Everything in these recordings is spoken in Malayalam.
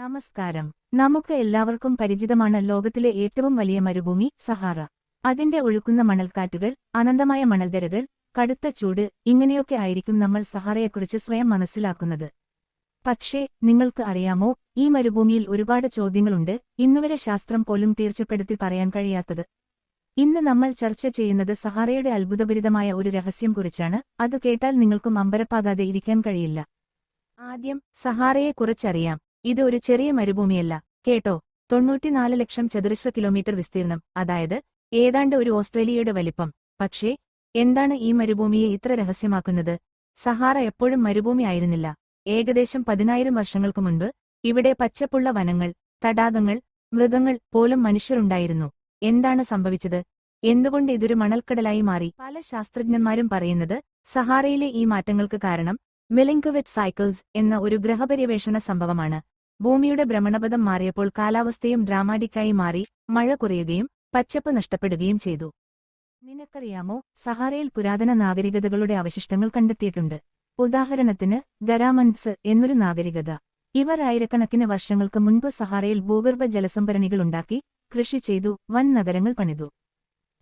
നമസ്കാരം. നമുക്ക് എല്ലാവർക്കും പരിചിതമാണ് ലോകത്തിലെ ഏറ്റവും വലിയ മരുഭൂമി സഹാറ. അതിന്റെ ഒഴുക്കുന്ന മണൽക്കാറ്റുകൾ അനന്തമായ മണൽതരകൾ കടുത്ത ചൂട് ഇങ്ങനെയൊക്കെ ആയിരിക്കും നമ്മൾ സഹാറയെക്കുറിച്ച് സ്വയം മനസ്സിലാക്കുന്നത്. പക്ഷേ നിങ്ങൾക്ക് അറിയാമോ ഈ മരുഭൂമിയിൽ ഒരുപാട് ചോദ്യങ്ങളുണ്ട് ഇന്നുവരെ ശാസ്ത്രം പോലും തീർച്ചപ്പെടുത്തി പറയാൻ കഴിയാത്തത്. ഇന്ന് നമ്മൾ ചർച്ച ചെയ്യുന്നത് സഹാറയുടെ അത്ഭുതഭരിതമായ ഒരു രഹസ്യം കുറിച്ചാണ് അത് കേട്ടാൽ നിങ്ങൾക്കും അമ്പരപ്പാകാതെ ഇരിക്കാൻ കഴിയില്ല. ആദ്യം സഹാറയെക്കുറിച്ചറിയാം ഇത് ഒരു ചെറിയ മരുഭൂമിയല്ല. കേട്ടോ? തൊണ്ണൂറ്റിനാല് ലക്ഷം ചതുരശ്ര കിലോമീറ്റർ വിസ്തീർണം. അതായത് ഏതാണ്ട് ഒരു ഓസ്ട്രേലിയയുടെ വലിപ്പം. പക്ഷേ എന്താണ് ഈ മരുഭൂമിയെ ഇത്ര രഹസ്യമാക്കുന്നത്? സഹാറ എപ്പോഴും മരുഭൂമി ആയിരുന്നില്ല. ഏകദേശം പതിനായിരം വർഷങ്ങൾക്കു മുൻപ് ഇവിടെ പച്ചപ്പുള്ള വനങ്ങൾ തടാകങ്ങൾ മൃഗങ്ങൾ പോലും മനുഷ്യരുണ്ടായിരുന്നു. എന്താണ് സംഭവിച്ചത്? എന്തുകൊണ്ട് ഇതൊരു മണൽക്കടലായി മാറി? പല ശാസ്ത്രജ്ഞന്മാരും പറയുന്നത് സഹാറയിലെ ഈ മാറ്റങ്ങൾക്ക് കാരണം മിലിങ്കോവിറ്റ് സൈക്കിൾസ് എന്ന ഒരു ഗ്രഹപര്യവേഷണ സംഭവമാണ്. ഭൂമിയുടെ ഭ്രമണപഥം മാറിയപ്പോൾ കാലാവസ്ഥയും ഡ്രാമാറ്റിക്കായി മാറി മഴ കുറയുകയും പച്ചപ്പ് നഷ്ടപ്പെടുകയും ചെയ്തു. നിനക്കറിയാമോ സഹാറയിൽ പുരാതന നാഗരികതകളുടെ അവശിഷ്ടങ്ങൾ കണ്ടെത്തിയിട്ടുണ്ട്. ഉദാഹരണത്തിന് ഗരാമൻസ് എന്നൊരു നാഗരികത. ഇവർ ആയിരക്കണക്കിന് വർഷങ്ങൾക്ക് മുൻപ് സഹാറയിൽ ഭൂഗർഭ ജലസംഭരണികളുണ്ടാക്കി കൃഷി ചെയ്തു വൻ നഗരങ്ങൾ പണിതു.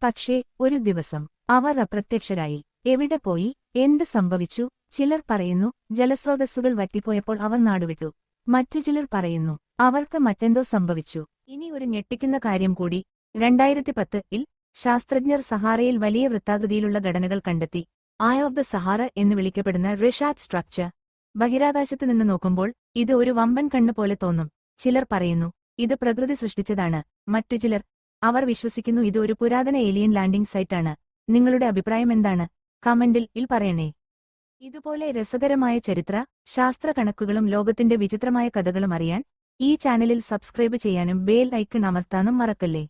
പക്ഷേ ഒരു ദിവസം അവർ അപ്രത്യക്ഷരായി. എവിടെ പോയി? എന്ത് സംഭവിച്ചു? ചിലർ പറയുന്നു ജലസ്രോതസ്സുകൾ വറ്റിപ്പോയപ്പോൾ അവർ നാടുവിട്ടു. മറ്റു ചിലർ പറയുന്നു അവർക്ക് മറ്റെന്തോ സംഭവിച്ചു. ഇനി ഒരു ഞെട്ടിക്കുന്ന കാര്യം കൂടി. രണ്ടായിരത്തി പത്തിൽ ശാസ്ത്രജ്ഞർ സഹാറയിൽ വലിയ വൃത്താകൃതിയിലുള്ള ഘടനകൾ കണ്ടെത്തി. ആയ ഓഫ് ദ സഹാറ എന്ന് വിളിക്കപ്പെടുന്ന റിഷാദ് സ്ട്രക്ചർ ബഹിരാകാശത്ത് നിന്ന് നോക്കുമ്പോൾ ഇത് ഒരു വമ്പൻ കണ്ണ് പോലെ തോന്നും. ചിലർ പറയുന്നു ഇത് പ്രകൃതി സൃഷ്ടിച്ചതാണ്. മറ്റു ചിലർ അവർ വിശ്വസിക്കുന്നു ഇത് ഒരു പുരാതന ഏലിയൻ ലാൻഡിംഗ് സൈറ്റാണ് നിങ്ങളുടെ അഭിപ്രായം എന്താണ്? കമന്റിൽ ഇൽ പറയണേ. ഇതുപോലെ രസകരമായ ചരിത്ര ശാസ്ത്ര കണക്കുകളും ലോകത്തിന്റെ വിചിത്രമായ കഥകളും അറിയാൻ ഈ ചാനലിൽ സബ്സ്ക്രൈബ് ചെയ്യാനും ബേൽ ഐക്കൺ അമർത്താനും മറക്കല്ലേ?